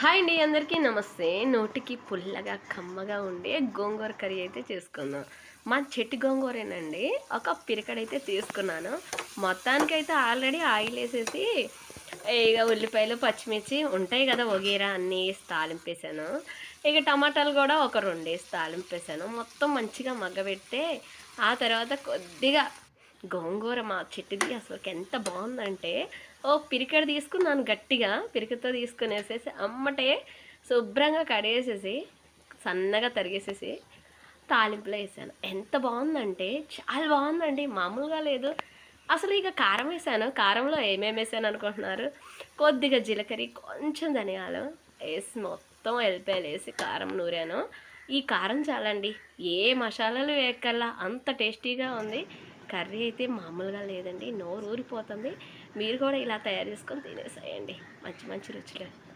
Hi అండి అందరికీ నమస్తే. నోటికి పుల్లగా కమ్మగా ఉండే గోంగూర కర్రీ అయితే చేసుకుందాం. మా చెట్టు గోంగూరేనండి. ఒక పిరికడైతే తీసుకున్నాను. మొత్తానికైతే ఆల్రెడీ ఆయిల్ వేసేసి ఇక ఉల్లిపాయలు పచ్చిమిర్చి ఉంటాయి కదా ఒగేరా అన్నీ వేసి తాలింపేసాను ఇక టమాటాలు కూడా ఒక రెండు వేసి తాలింపేసాను మొత్తం మంచిగా మగ్గబెడితే ఆ తర్వాత కొద్దిగా గోంగూర మా చెట్టుది అసలు ఎంత బాగుందంటే ఓ పిరికడ తీసుకున్నాను గట్టిగా పిరికతో తీసుకునేసేసి అమ్మటే శుభ్రంగా కడిగేసేసి సన్నగా తరిగేసేసి తాలింపులో వేసాను. ఎంత బాగుందంటే చాలా బాగుందండి. మామూలుగా లేదు. అసలు ఇక కారం వేసాను. కారంలో ఏమేమి వేసాను అనుకుంటున్నారు? కొద్దిగా జీలకర్ర కొంచెం ధనియాలు వేసి మొత్తం ఎల్లిపాయలు వేసి కారం నూరాను. ఈ కారం చాలండి. ఏ మసాలాలు వేయక్కల్లా అంత టేస్టీగా ఉంది. కర్రీ అయితే మామూలుగా లేదండి. నోరు ఊరిపోతుంది మీరు కూడా ఇలా తయారు చేసుకొని తినేసేయండి. మంచి మంచి రుచులు.